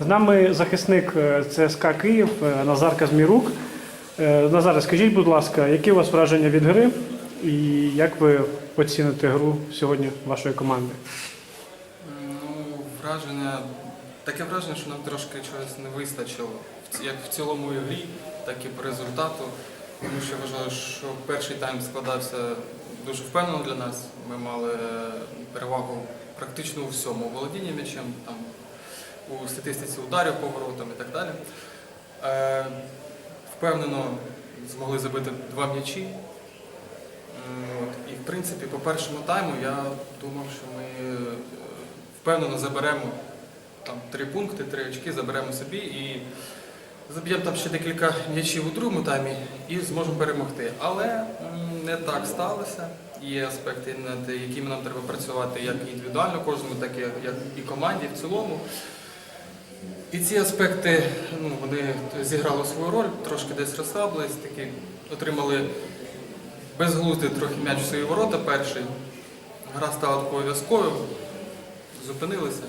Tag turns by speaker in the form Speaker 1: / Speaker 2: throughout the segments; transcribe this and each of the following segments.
Speaker 1: З нами захисник е, ЦСКА Київ е, Назар Казмірук. Е, Назаре, скажіть, будь ласка, які у вас враження від гри і як ви оціните гру сьогодні вашої команди?
Speaker 2: Ну, враження, таке враження, що нам трошки чогось не вистачило. Як в цілому і грі, так і по результату. Тому що вважаю, що перший тайм складався дуже впевнено для нас. Ми мали перевагу практично у всьому. Володіння м'ячем, там, у статистиці ударів поворотом і так далі. Е, впевнено змогли забити два м'ячі. І в принципі, по першому тайму я думав, що ми е, впевнено заберемо там три пункти, три очки заберемо собі і заб'ємо там ще декілька м'ячів у другому таймі і зможемо перемогти. Але не так сталося. Є аспекти, над якими нам треба працювати як індивідуально кожному, так і як і команді в цілому. І ці аспекти ну, вони зіграли свою роль, трошки десь розслабились, такі отримали безглуздий трохи м'яч в свої ворота перший. Гра стала такою в'язкою, зупинилися.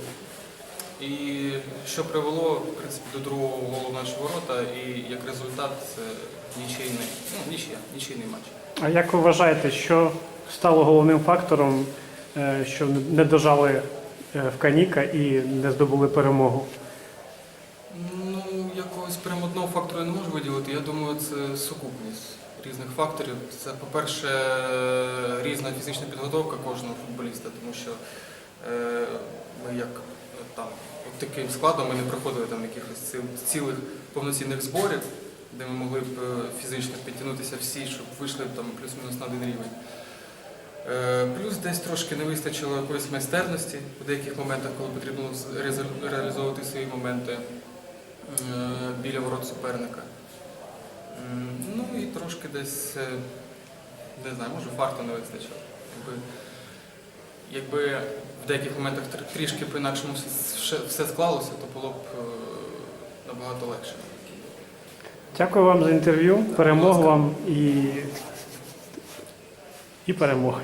Speaker 2: І що привело в принципі, до другого голу наші ворота, і як результат нічийний, ну, нічия, нічийний матч.
Speaker 1: А як ви вважаєте, що стало головним фактором, е, що не дожали е, в Каніка і не здобули перемогу?
Speaker 2: Ну, якогось прям одного фактору я не можу виділити. Я думаю, це сукупність різних факторів. Це, по-перше, різна фізична підготовка кожного футболіста, тому що е, ми як е, там от таким складом ми не проходили там якихось цілих повноцінних зборів, де ми могли б е, фізично підтягнутися всі, щоб вийшли там плюс-мінус на один рівень. Е, Плюс десь трошки не вистачило якоїсь майстерності у деяких моментах, коли потрібно реалізовувати свої моменти біля ворот суперника. Ну і трошки десь, е, не знаю, може фарту не вистачило. Якби, якби в деяких моментах трішки по-інакшому все- склалося, то було б е, набагато легше.
Speaker 1: Дякую вам за інтерв'ю, перемог вам і, і перемоги.